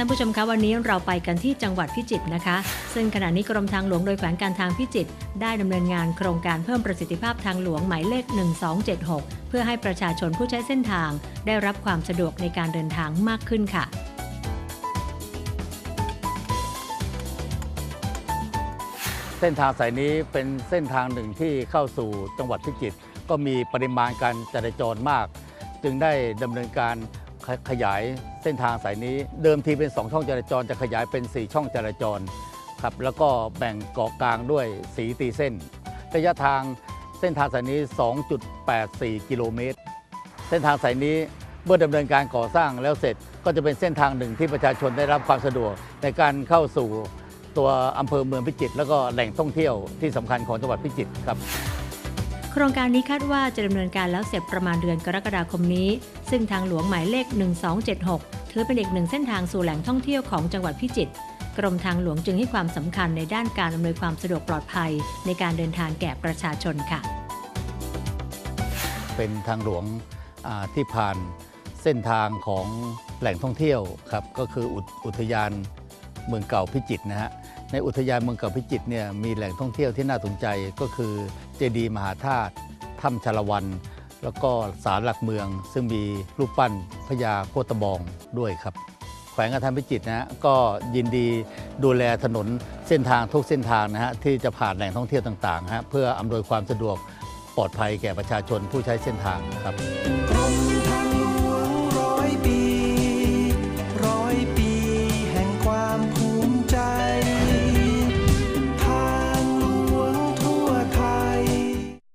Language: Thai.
ท่านผู้ชมคะวันนี้เราไปกันที่จังหวัดพิจิตรนะคะ ซึ่งขณะนี้กรมทางหลวงโดยแขวงการทางพิจิตรได้ดำเนินงานโครงการเพิ่มประสิทธิภาพทางหลวงหมายเลข 1276 เพื่อให้ประชาชนผู้ใช้เส้นทาง ได้รับความสะดวกในการเดินทางมากขึ้นค่ะเส้นทางสายนี้เป็นเส้นทางหนึ่งที่เข้าสู่จังหวัดพิจิตรก็มีปริมาณการจราจรมาก จึงได้ดำเนินการ ขยายเส้นทางสายนี้ เดิมทีเป็น 2 ช่องจราจรจะขยายเป็น 4 ช่องจราจรครับแล้วก็แบ่งเกาะกลางด้วยสีตีเส้น ระยะทางเส้นทางสายนี้ 2.84 กิโลเมตร เส้นทางสายนี้เมื่อดำเนินการก่อสร้างแล้วเสร็จก็จะเป็นเส้นทางหนึ่งที่ประชาชนได้รับความสะดวก ในการเข้าสู่ตัวอำเภอเมืองพิจิตรแล้วก็แหล่งท่องเที่ยวที่สำคัญของจังหวัดพิจิตรครับ โครงการนี้คาดว่าจะดำเนินการแล้วเสร็จประมาณเดือนกรกฎาคมนี้ ซึ่งทางหลวงหมายเลข 1276 ถือเป็นอีกหนึ่งเส้นทางสู่แหล่งท่องเที่ยวของจังหวัดพิจิตร กรมทางหลวงจึงให้ความสำคัญในด้านการอำนวยความสะดวกปลอดภัย ในการเดินทางแก่ประชาชนค่ะ เป็นทางหลวงที่ผ่านเส้นทางของแหล่งท่องเที่ยวครับก็คืออุทยาน เมืองเก่าพิจิตรนะฮะในอุทยานเมืองเก่าพิจิตรเนี่ยมีแหล่งท่องเที่ยวที่น่าสนใจก็คือเจดีย์มหาธาตุถ้ำชาละวัน แล้วก็ศาลหลักเมือง ซึ่งมีรูปปั้นพญาโคตบองด้วยครับ แขวงการทางพิจิตรนะฮะก็ยินดีดูแลถนนเส้นทางทุกเส้นทางนะฮะที่จะผ่านแหล่งท่องเที่ยวต่างๆฮะเพื่ออำนวยความสะดวกปลอดภัยแก่ประชาชนผู้ใช้เส้นทางครับ